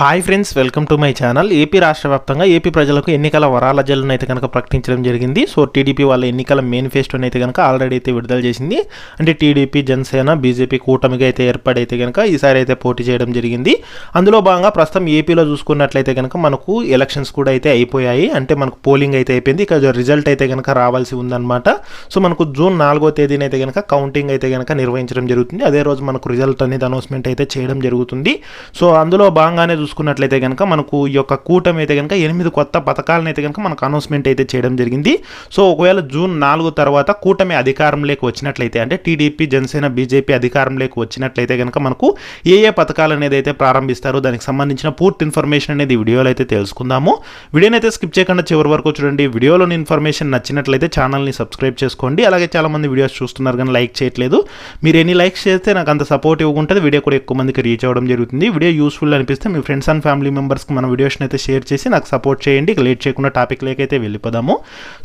Hi friends welcome to my channel AP రాష్ట్ర వ్యాప్తంగా AP ప్రజలకు ఎన్నికల వరాల జల్లును అయితే కనుక ప్రకటించడం జరిగింది. సో టీడీపీ వాళ్ళ ఎన్నికల మేనిఫెస్టోని అయితే కనుక ఆల్రెడీ అయితే విడుదల చేసింది. అంటే టీడీపీ జనసేన బీజేపీ కూటమిగా అయితే ఏర్పడైతే కనుక ఈసారి అయితే పోటీ చేయడం జరిగింది. అందులో భాగంగా ప్రస్తుతం ఏపీలో చూసుకున్నట్లయితే కనుక మనకు ఎలక్షన్స్ కూడా అయితే అయిపోయాయి. అంటే మనకు పోలింగ్ అయితే అయిపోయింది. ఇక రిజల్ట్ అయితే కనుక రావాల్సి ఉందన్నమాట. సో మనకు జూన్ నాలుగో తేదీన అయితే కనుక కౌంటింగ్ అయితే కనుక నిర్వహించడం జరుగుతుంది. అదే రోజు మనకు రిజల్ట్ అనేది అనౌన్స్మెంట్ అయితే చేయడం జరుగుతుంది. సో అందులో భాగంగానే చూసుకున్నట్లయితే కనుక మనకు ఈ యొక్క కూటమి అయితే కనుక ఎనిమిది కొత్త పథకాలను అయితే కనుక మనకు అనౌన్స్మెంట్ అయితే చేయడం జరిగింది. సో ఒకవేళ జూన్ నాలుగు తర్వాత కూటమి అధికారంలోకి వచ్చినట్లయితే అంటే టీడీపీ జనసేన బీజేపీ అధికారంలోకి వచ్చినట్లయితే కనుక మనకు ఏ ఏ పథకాలు అనేది అయితే ప్రారంభిస్తారో దానికి సంబంధించిన పూర్తి ఇన్ఫర్మేషన్ అనేది వీడియోలో అయితే తెలుసుకుందాము. వీడియోని అయితే స్కిప్ చేయకుండా చివరి వరకు చూడండి. వీడియోలోని ఇన్ఫర్మేషన్ నచ్చినట్లయితే ఛానల్ని సబ్స్క్రైబ్ చేసుకోండి. అలాగే చాలామంది వీడియోస్ చూస్తున్నారు కానీ లైక్ చేయట్లేదు. మీరు ఎన్ని లైక్స్ చేస్తే నాకు అంత సపోర్ట్ ఇవ్వకుంటుంది. వీడియో కూడా ఎక్కువ మందికి రీచ్ అవ్వడం జరుగుతుంది. వీడియో యూస్ఫుల్ అనిపిస్తే మీ ఫ్రెండ్స్ అండ్ ఫ్యామిలీ మెంబర్స్కి మన వీడియోస్ని అయితే షేర్ చేసి నాకు సపోర్ట్ చేయండి. ఇక లేట్ చేయకుండా టాపిక్ లేకైతే వెళ్ళిపోదాము.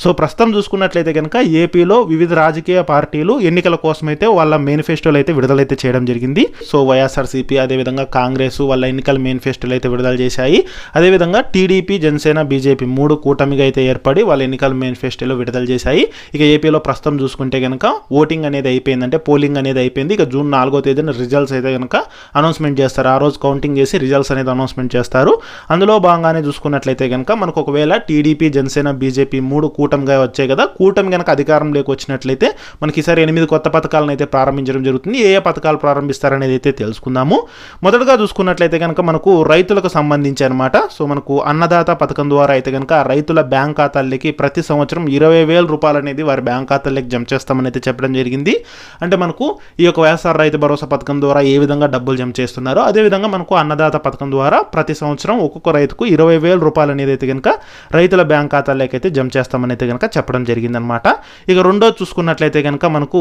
సో ప్రస్తుతం చూసుకున్నట్లయితే కనుక ఏపీలో వివిధ రాజకీయ పార్టీలు ఎన్నికల కోసం అయితే వాళ్ళ మేనిఫెస్టోలు అయితే విడుదలైతే చేయడం జరిగింది. సో వైఎస్ఆర్సీపీ అదేవిధంగా కాంగ్రెస్ వాళ్ళ ఎన్నికల మేనిఫెస్టోలు అయితే విడుదల చేశాయి. అదేవిధంగా టీడీపీ జనసేన బీజేపీ మూడు కూటమిగా అయితే ఏర్పడి వాళ్ళ ఎన్నికల మేనిఫెస్టోలో విడుదల చేశాయి. ఇక ఏపీలో ప్రస్తుతం చూసుకుంటే కనుక ఓటింగ్ అనేది అయిపోయింది అంటే పోలింగ్ అనేది అయిపోయింది. ఇక జూన్ నాలుగో తేదీన రిజల్ట్స్ అయితే కనుక అనౌన్స్మెంట్ చేస్తారు. ఆ రోజు కౌంటింగ్ చేసి రిజల్ట్స్ అనేది అనౌన్స్మెంట్ చేస్తారు. అందులో భాగంగానే చూసుకున్నట్లయితే కనుక మనకు ఒకవేళ టీడీపీ జనసేన బీజేపీ మూడు కూటమిగా వచ్చాయి కదా కూటమి కనుక అధికారంలోకి వచ్చినట్లయితే మనకి ఈసారి ఎనిమిది కొత్త పథకాలను అయితే ప్రారంభించడం జరుగుతుంది. ఏ ఏ పథకాలు ప్రారంభిస్తారనేది అయితే తెలుసుకుందాము. మొదటగా చూసుకున్నట్లయితే కనుక మనకు రైతులకు సంబంధించి అనమాట సో మనకు అన్నదాత పథకం ద్వారా అయితే కనుక రైతుల బ్యాంక్ ఖాతాలకి ప్రతి సంవత్సరం ఇరవై వేల రూపాయలు అనేది వారి బ్యాంక్ ఖాతాలకి జమ చేస్తామని అయితే చెప్పడం జరిగింది. అంటే మనకు ఈ యొక్క వ్యవసాయ రైతు భరోసా పథకం ద్వారా ఏ విధంగా డబ్బులు జమ చేస్తున్నారో అదేవిధంగా మనకు అన్నదాత పథకం ద్వారా ప్రతి సంవత్సరం ఒక్కొక్క రైతుకు ఇరవై వేల రూపాయలు అనేది అయితే కనుక రైతుల బ్యాంక్ ఖాతాలోకైతే జమ చేస్తామని అయితే కనుక చెప్పడం జరిగిందనమాట ఇక రెండో చూసుకున్నట్లయితే కనుక మనకు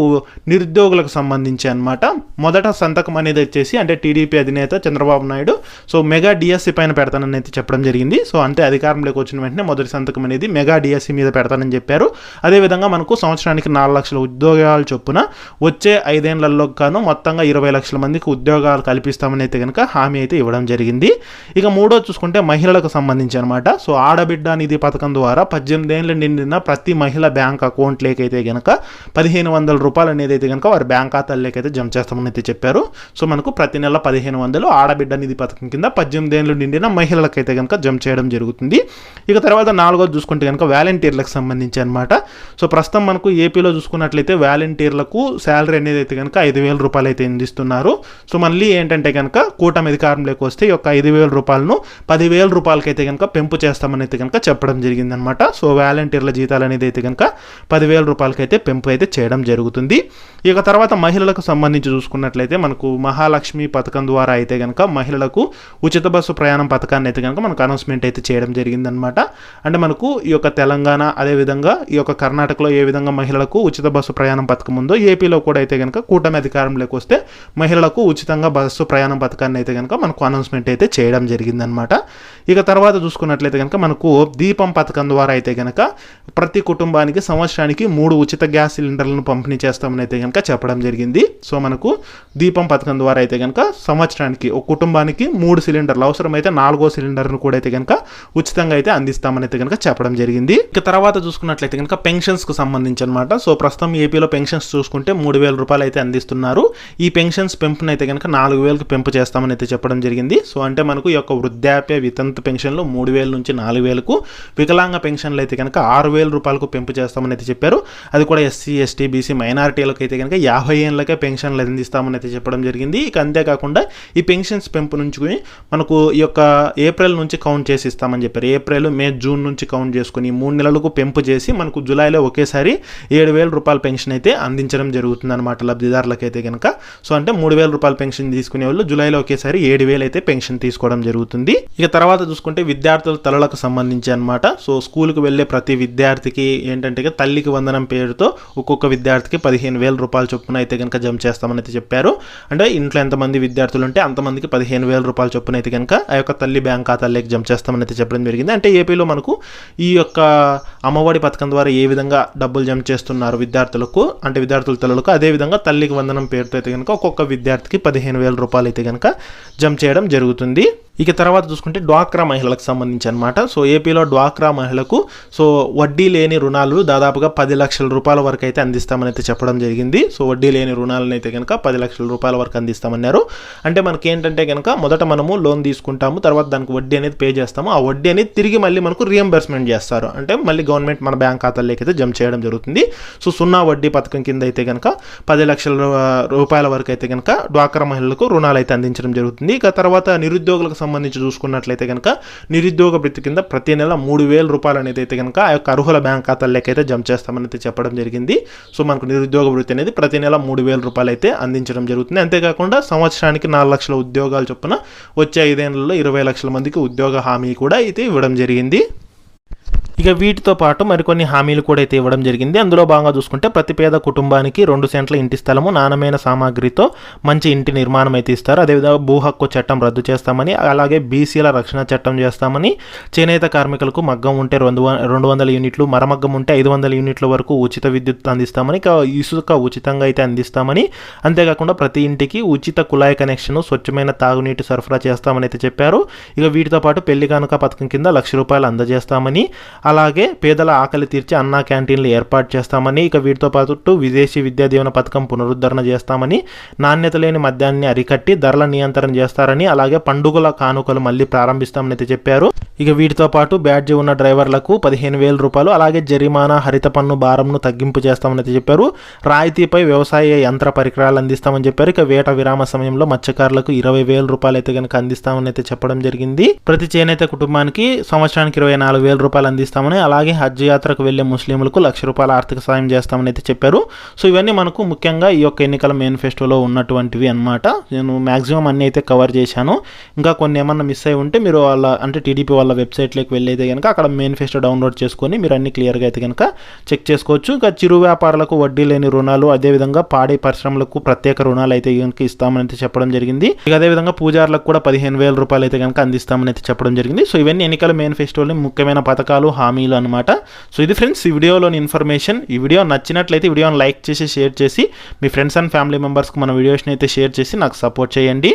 నిరుద్యోగులకు సంబంధించి అనమాట మొదట సంతకం అనేది వచ్చేసి అంటే టీడీపీ అధినేత Chandrababu Naidu so mega DSC పైన పెడతానని అయితే చెప్పడం జరిగింది. సో అంటే అధికారంలోకి వచ్చిన వెంటనే మొదటి సంతకం అనేది మెగా డిఎస్సి మీద పెడతానని చెప్పారు. అదేవిధంగా మనకు సంవత్సరానికి నాలుగు లక్షల ఉద్యోగాలు చొప్పున వచ్చే ఐదేళ్ళలో గాను మొత్తంగా ఇరవై లక్షల మందికి ఉద్యోగాలు కల్పిస్తామని అయితే కనుక హామీ అయితే ఇవ్వడం జరిగింది. ఇక మూడో చూసుకుంటే మహిళలకు సంబంధించి అనమాట సో ఆడబిడ్డ నిధి పథకం ద్వారా పద్దెనిమిది ఏళ్ళు నిండిన ప్రతి మహిళ బ్యాంక్ అకౌంట్లోకి అయితే కనుక పదిహేను వందల రూపాయలు అనేది అయితే కనుక వారి బ్యాంక్ ఖాతాల్లోకి అయితే జమ చేస్తామని అయితే చెప్పారు. సో మనకు ప్రతి నెల పదిహేను వందలు ఆడబిడ్డ నిధి పథకం కింద పద్దెనిమిది ఏళ్ళు నిండిన మహిళలకైతే కనుక జమ చేయడం జరుగుతుంది. ఇక తర్వాత నాలుగోది చూసుకుంటే కనుక వాలంటీర్లకు సంబంధించి అనమాట సో ప్రస్తుతం మనకు ఏపీలో చూసుకున్నట్లయితే వాలంటీర్లకు శాలరీ అనేది అయితే కనుక ఐదు వేల రూపాయలు అయితే అందిస్తున్నారు. సో మళ్ళీ ఏంటంటే కనుక కూటమి అధికారంలోకి వస్తే ఈ యొక్క ఐదు వేల రూపాయలను పదివేల రూపాయలకైతే కనుక పెంపు చేస్తామని అయితే కనుక చెప్పడం జరిగిందనమాట సో వాలంటీర్ల జీతాలు అనేది అయితే కనుక పదివేల రూపాయలకైతే పెంపు అయితే చేయడం జరుగుతుంది. ఇక తర్వాత మహిళలకు సంబంధించి చూసుకున్నట్లయితే మనకు మహాలక్ష్మి పథకం ద్వారా అయితే కనుక మహిళలకు ఉచిత బస్సు ప్రయాణం పథకాన్ని అయితే కనుక మనకు అనౌన్స్మెంట్ అయితే చేయడం జరిగిందనమాట అంటే మనకు ఈ యొక్క తెలంగాణ అదేవిధంగా ఈ యొక్క కర్ణాటకలో ఏ విధంగా మహిళలకు ఉచిత బస్సు ప్రయాణం పథకం ఉందో ఏపీలో కూడా అయితే కనుక కూటమి అధికారంలోకి వస్తే మహిళలకు ఉచితంగా బస్సు ప్రయాణం పథకాన్ని అయితే కనుక మనకు అనౌన్స్మెంట్ అయితే చేయడం జరిగిందనమాట ఇక తర్వాత చూసుకున్నట్లయితే కనుక మనకు దీపం పథకం ద్వారా అయితే కనుక ప్రతి కుటుంబానికి సంవత్సరానికి మూడు ఉచిత గ్యాస్ సిలిండర్లను పంపిణీ చేస్తామని అయితే కనుక చెప్పడం జరిగింది. సో మనకు దీపం పథకం ద్వారా అయితే కనుక సంవత్సరానికి ఒక కుటుంబానికి మూడు సిలిండర్లు అవసరమైతే నాలుగో సిలిండర్ను కూడా అయితే కనుక ఉచితంగా అయితే అందిస్తామని అయితే కనుక చెప్పడం జరిగింది. ఇక తర్వాత చూసుకున్నట్లయితే కనుక పెన్షన్స్కు సంబంధించి అనమాట సో ప్రస్తుతం ఏపీలో పెన్షన్స్ చూసుకుంటే మూడు వేల రూపాయలు అయితే అందిస్తున్నారు. ఈ పెన్షన్స్ పెంపునైతే కనుక నాలుగు వేలకు పెంపు చేస్తామని అయితే చెప్పడం జరిగింది. సో అంటే మనకు ఈ యొక్క వృద్ధాప్య వితంతు పెన్షన్లు మూడు వేల నుంచి నాలుగు వేలకు వికలాంగ పెన్షన్లు అయితే కనుక ఆరు వేల రూపాయలకు పెంపు చేస్తామని అయితే చెప్పారు. అది కూడా ఎస్సీ ఎస్టీ బీసీ మైనారిటీలకు అయితే కనుక యాభై ఏళ్ళకే పెన్షన్లు అందిస్తామని అయితే చెప్పడం జరిగింది. ఇక అంతేకాకుండా ఈ పెన్షన్స్ పెంపు నుంచి మనకు ఈ యొక్క ఏప్రిల్ నుంచి కౌంట్ చేసి ఇస్తామని చెప్పారు. ఏప్రిల్ మే జూన్ నుంచి కౌంట్ చేసుకుని మూడు నెలలకు పెంపు చేసి మనకు జూలైలో ఒకేసారి ఏడు వేల రూపాయల పెన్షన్ అయితే అందించడం జరుగుతుంది అనమాట లబ్ధిదారులకైతే అయితే కనుక. సో అంటే మూడు వేల రూపాయల పెన్షన్ తీసుకునే వాళ్ళు జూలైలో ఒకేసారి ఏడు వేలు అయితే పెన్షన్ తీసుకోవడం జరుగుతుంది. ఇక తర్వాత చూసుకుంటే విద్యార్థుల తలలకు సంబంధించి అనమాట సో స్కూల్కి వెళ్ళే ప్రతి విద్యార్థికి ఏంటంటే తల్లికి వందనం పేరుతో ఒక్కొక్క విద్యార్థికి పదిహేను వేల రూపాయల చొప్పున అయితే కనుక జమ చేస్తామని అయితే చెప్పారు. అంటే ఇంట్లో ఎంతమంది విద్యార్థులు ఉంటే అంతమందికి పదిహేను వేల రూపాయల చొప్పున అయితే కనుక ఆ యొక్క తల్లి బ్యాంక్ ఖాతాలోకి జమ చేస్తామని అయితే చెప్పడం జరిగింది. అంటే ఏపీలో మనకు ఈ యొక్క అమ్మఒడి పథకం ద్వారా ఏ విధంగా డబ్బులు జమ చేస్తున్నారు విద్యార్థులకు? అంటే విద్యార్థుల తల్లులకు అదేవిధంగా తల్లికి వందనం పేరుతో అయితే కనుక ఒక్కొక్క విద్యార్థికి పదిహేను వేల రూపాయలు అయితే కనుక జమ చేయడం జరుగుతుంది. Ready ఇక తర్వాత చూసుకుంటే డ్వాక్రా మహిళలకు సంబంధించి అనమాట సో ఏపీలో డ్వాక్రా మహిళకు సో వడ్డీ లేని రుణాలు దాదాపుగా పది లక్షల రూపాయల వరకు అయితే అందిస్తామని అయితే చెప్పడం జరిగింది. సో వడ్డీ లేని రుణాలను అయితే కనుక పది లక్షల రూపాయల వరకు అందిస్తామన్నారు. అంటే మనకి ఏంటంటే కనుక మొదట మనము లోన్ తీసుకుంటాము తర్వాత దానికి వడ్డీ అనేది పే చేస్తాము. ఆ వడ్డీ అనేది తిరిగి మళ్ళీ మనకు రియంబర్స్మెంట్ చేస్తారు. అంటే మళ్ళీ గవర్నమెంట్ మన బ్యాంక్ ఖాతాలోకి అయితే జమ చేయడం జరుగుతుంది. సో సున్నా వడ్డీ పథకం కింద అయితే కనుక పది లక్షల రూపాయల వరకు అయితే కనుక డ్వాక్రా మహిళలకు రుణాలు అయితే అందించడం జరుగుతుంది. ఇక తర్వాత నిరుద్యోగులకు సంబంధించి చూసుకున్నట్లయితే కనుక నిరుద్యోగ వృత్తి కింద ప్రతి నెల మూడు వేల రూపాయలు అనేది అయితే కనుక ఆ యొక్క అర్హుల బ్యాంక్ ఖాతాల్లోకైతే అయితే జమ చేస్తామని అయితే చెప్పడం జరిగింది. సో మనకు నిరుద్యోగ వృత్తి అనేది ప్రతి నెల మూడు వేల రూపాయలు అయితే అందించడం జరుగుతుంది. అంతేకాకుండా సంవత్సరానికి నాలుగు లక్షల ఉద్యోగాలు చొప్పున వచ్చే ఐదేళ్ళలో ఇరవై లక్షల మందికి ఉద్యోగ హామీ కూడా అయితే ఇవ్వడం జరిగింది. ఇక వీటితో పాటు మరికొన్ని హామీలు కూడా అయితే ఇవ్వడం జరిగింది. అందులో భాగంగా చూసుకుంటే ప్రతి పేద కుటుంబానికి రెండు సెంట్ల ఇంటి స్థలము నాణ్యమైన సామాగ్రితో మంచి ఇంటి నిర్మాణం అయితే ఇస్తారు. అదేవిధంగా భూ హక్కు చట్టం రద్దు చేస్తామని అలాగే బీసీల రక్షణ చట్టం చేస్తామని చేనేత కార్మికులకు మగ్గం ఉంటే రెండు వ- రెండు వందల యూనిట్లు మరమగ్గం ఉంటే ఐదు వందల యూనిట్ల వరకు ఉచిత విద్యుత్ అందిస్తామని ఇక ఇసుక ఉచితంగా అయితే అందిస్తామని అంతేకాకుండా ప్రతి ఇంటికి ఉచిత కుళాయి కనెక్షన్ స్వచ్ఛమైన తాగునీటి సరఫరా చేస్తామని అయితే చెప్పారు. ఇక వీటితో పాటు పెళ్ళి కానుక పథకం కింద లక్ష రూపాయలు అందజేస్తామని అలాగే పేదల ఆకలి తీర్చి అన్నా క్యాంటీన్లు ఏర్పాటు చేస్తామని ఇక వీటితో పాటు విదేశీ విద్యా దీవెన పథకం పునరుద్ధరణ చేస్తామని నాణ్యత లేని మద్యాన్ని అరికట్టి ధరల నియంత్రణ చేస్తారని అలాగే పండుగల కానుకలు మళ్ళీ ప్రారంభిస్తామని అయితే చెప్పారు. ఇక వీటితో పాటు బ్యాడ్జీ ఉన్న డ్రైవర్లకు పదిహేను వేల రూపాయలు అలాగే జరిమానా హరిత పన్ను భారంను తగ్గింపు చేస్తామని అయితే చెప్పారు. రాయితీపై వ్యవసాయ యంత్ర పరికరాలు అందిస్తామని చెప్పారు. ఇక వేట విరామ సమయంలో మత్స్యకారులకు ఇరవై వేల రూపాయలు అయితే కనుక అందిస్తామని అయితే చెప్పడం జరిగింది. ప్రతి చేనేత కుటుంబానికి సంవత్సరానికి ఇరవై నాలుగు వేల రూపాయలు అందిస్తామని అలాగే హజ్ యాత్రకు వెళ్ళే ముస్లింలకు లక్ష రూపాయల ఆర్థిక సాయం చేస్తామని అయితే చెప్పారు. సో ఇవన్నీ మనకు ముఖ్యంగా ఈ యొక్క ఎన్నికల మేనిఫెస్టోలో ఉన్నటువంటివి అన్నమాట. నేను మ్యాక్సిమం అన్నీ అయితే కవర్ చేశాను. ఇంకా కొన్ని ఏమన్నా మిస్ అయి ఉంటే మీరు వాళ్ళ అంటే టీడీపీ వాళ్ళ వెబ్సైట్లోకి వెళ్ళైతే కనుక అక్కడ మేనిఫెస్టో డౌన్లోడ్ చేసుకొని మీరు అన్ని క్లియర్గా అయితే కనుక చెక్ చేసుకోవచ్చు. ఇంకా చిరు వ్యాపారులకు వడ్డీ లేని రుణాలు అదేవిధంగా పాడే పరిశ్రమలకు ప్రత్యేక రుణాలు అయితే కనుక ఇస్తామని అయితే చెప్పడం జరిగింది. ఇక అదేవిధంగా పూజారులకు కూడా పదిహేను వేల రూపాయలు అయితే కనుక అందిస్తామని అయితే చెప్పడం జరిగింది. సో ఇవన్నీ ఎన్నికల మేనిఫెస్టోలో ముఖ్యమైన పథకాలు హామీలు అనమాట సో ఇది ఫ్రెండ్స్ ఈ వీడియోలోని ఇన్ఫర్మేషన్ ఈ వీడియో నచ్చినట్లయితే వీడియోని లైక్ చేసి షేర్ చేసి మీ ఫ్రెండ్స్ అండ్ ఫ్యామిలీ మెంబర్స్కి మన వీడియోస్ని అయితే షేర్ చేసి నాకు సపోర్ట్ చేయండి.